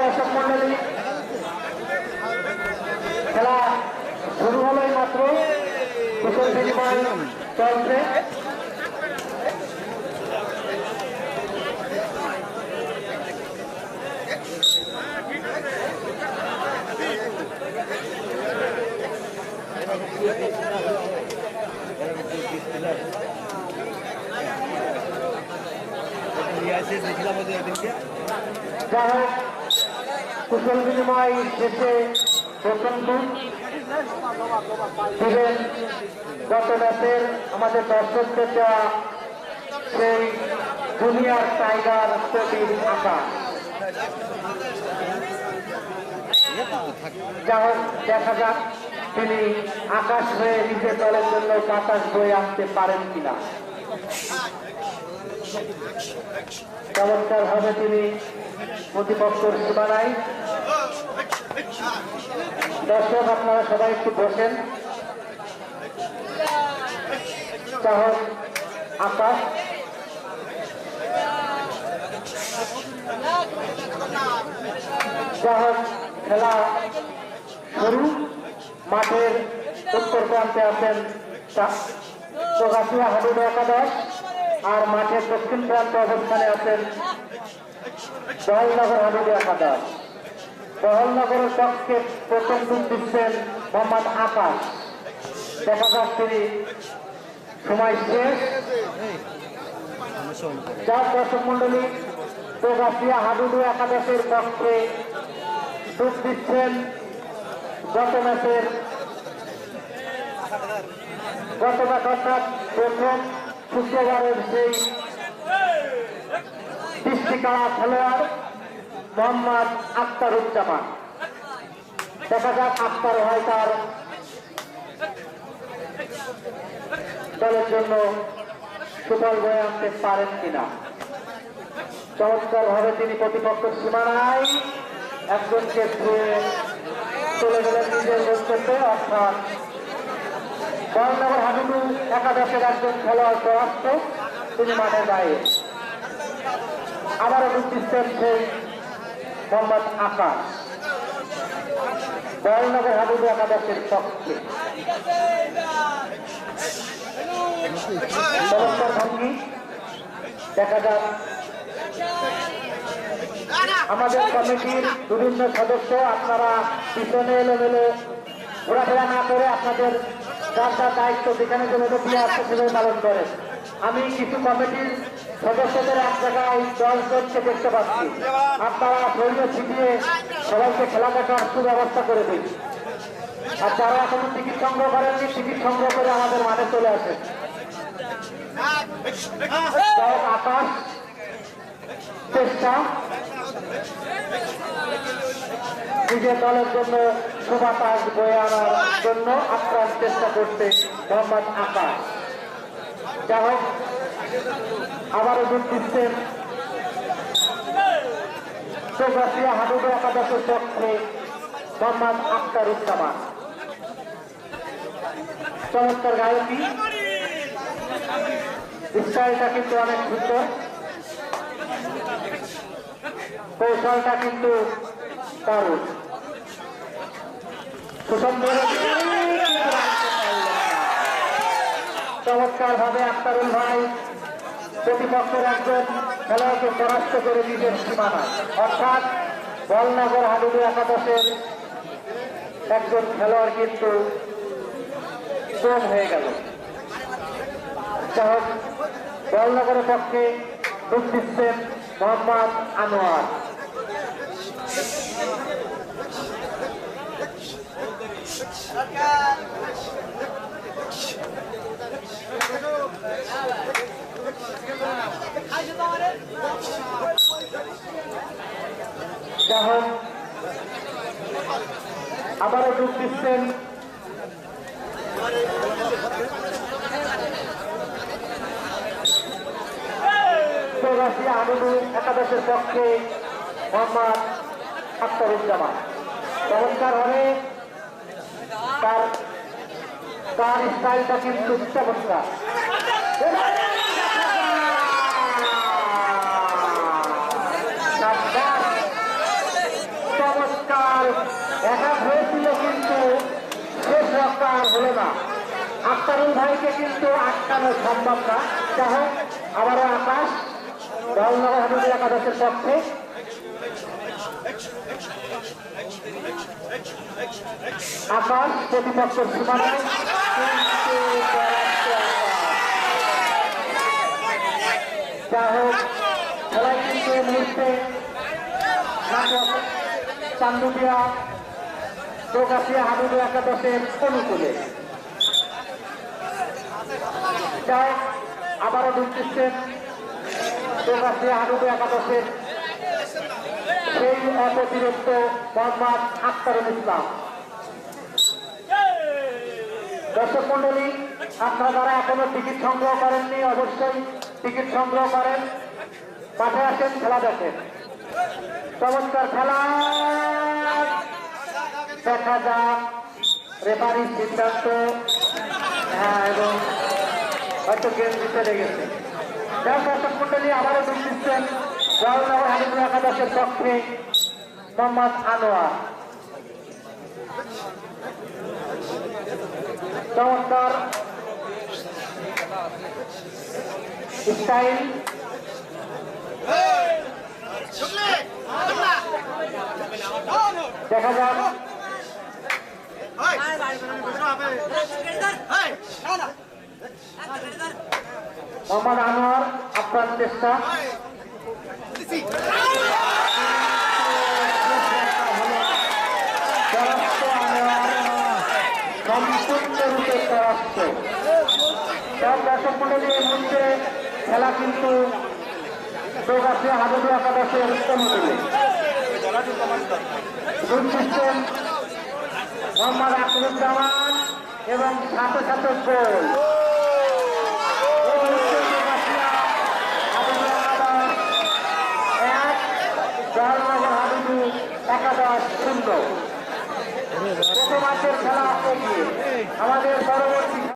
দর্শক খেলা শুরু হলোই মাত্র চলছে ওদিনকে হোক, কুশল আমাদের দর্শকদের দেওয়া সেই জুনিয়র টাইগার প্রতির আঁকা। যা হোক, দেখা যাক তিনি আকাশ হয়ে নিজের দলের জন্য বাতাস বয়ে আনতে পারেন কিনা। চমৎকার ভাবে তিনি প্রতিপক্ষের সীমানায়। দর্শক, আপনারা সবাই একটু বসেন। চাহক আকাশ। খেলা শুরু। মাঠের উত্তর প্রান্তে আছেন চৌগাছিয়া হাডুড একাদশ। আর মাঠের দক্ষিণ প্রান্ত অবস্থানে আছেন জওয়াহরনগর হাডুড একাদশ জওয়াহরনগরের পক্ষে প্রথম দুধ দিচ্ছেন মোহাম্মদ আকাশ দেখা যাক তিনি সময় শেষ। যার দর্শক মন্ডলী চৌগাছিয়া হাডুডু একাদশের পক্ষে দুধ দিচ্ছেন গত ম্যাচের গত ম্যাচ অর্থাৎ প্রথম শুক্রবারের সেই দৃষ্টিকাড়া খেলোয়াড় মোহাম্মদ আক্তারুজ্জামান দেখা যাক আক্তার হয় তার দলের জন্য সুফল বয়ে আনতে পারেন কিনা। চমৎকার ভাবে তিনি প্রতিপক্ষ সীমানায় একজনকে চলে গেলেন নিজের বক্তব্যে অর্থাৎ বলনগর হাবিবু একাদশের একজন খেলোয়াড় পরাস্ত, তিনি মাঠে বাইরে আবারও দিচ্ছেন সেই মোহাম্মদ আকাশ। বলনগর হাবিবু একাদশের পক্ষে। ভঙ্গি। দেখা যাক। আমাদের কমিটির বিভিন্ন সদস্য, আপনারা পিছনে এলোমেলো ঘোরাফেরা না করে আপনাদের যার যার দায়িত্ব যেখানে যেভাবে দিয়ে আসছে সেভাবে পালন করে। আমি কিছু কমিটির সদস্যদের এক জায়গায় করতে দেখতে পাচ্ছি। আপনারা শরীরে ছিটিয়ে সবাইকে খেলা দেখার সুব্যবস্থা করে দিন। আর যারা এখনও টিকিট সংগ্রহ করেননি টিকিট সংগ্রহ করে আমাদের মাঠে চলে হোক, আকাশ চেষ্টা। নিজের দলের জন্য সুবাতাস বয়ে আনার জন্য আপ্রাণ চেষ্টা করতে মোহাম্মদ আকাশ। যা হোক, আবারও যোগ দিচ্ছেন চৌগাছিয়া হাডুডু একাদশের পক্ষে মোহাম্মদ আখতারুজ্জামান চমৎকার গায়কী। স্টাইলটা কিন্তু অনেক সুন্দর। কৌশলটা কিন্তু দারুণ। চমৎকার ভাবে আক্তারুল ভাই প্রতিপক্ষের একজন খেলোয়াড়কে পরাস্ত করে নিজের সীমানায় অর্থাৎ বলনগর হাডুডু একাদশের একজন খেলোয়াড় কিন্তু হয়ে গেল। যাই হোক, বলনগরের পক্ষে যোগ দিচ্ছেন মোহাম্মদ আনোয়ার যাই হোক আবারও যোগ দিচ্ছেন। চৌরাশি আনন্দ একাদশের পক্ষে মোহাম্মদ আখতারুজ্জামান চমৎকার ভাবে তার তার স্টাইলটা কিন্তু চমৎকার। চমৎকার। দেখা হয়েছিল কিন্তু শেষ রক্ষা আর হলো না। আক্তারুল ভাইকে কিন্তু আটকানো সম্ভব না। যাই হোক, আবারও আকাশ দলনগর হাবিবুল একাদশের পক্ষে আকাশ প্রতিপক্ষের সীমানায়। যাই হোক খেলায় কিন্তু মুহূর্তে নাটক চান্দুটিয়া চৌকাশিয়া হাবিবুল একাদশের অনুকূলে। যাই আবারও ঢুকতেছেন চৌকাশিয়া হাবিবুল একাদশের সেই অপ্রতিরোধ মোহাম্মদ আখতারুল ইসলাম। দর্শক মন্ডলী আপনারা এখনও টিকিট সংগ্রহ করেননি, অবশ্যই টিকিট সংগ্রহ করেন। মাঠে আসেন, খেলা দেখেন। চমৎকার খেলা। দেখা যাক রেফারির সিদ্ধান্ত। হ্যাঁ এবং হয়তো গেম জিতে লেগেছে। যার দর্শক মন্ডলী আবারও দুধ দিচ্ছেন জওয়াহরনগর হাবিবুল একাদশের পক্ষে মোহাম্মদ আনোয়ার। চমৎকার। দেখা যাক। মোহাম্মদ আনোয়ার আপনার চেষ্টা পরাস্ত আনোয়ার সম্পূর্ণরূপে পরাস্ত সব দর্শক মন্ডলী, এই মুহূর্তে খেলা কিন্তু চৌকাশে হাজার একাদশের অনুকূলে গুড সিস্টেম, মোহাম্মদ এবং সাথে সাথে গোল।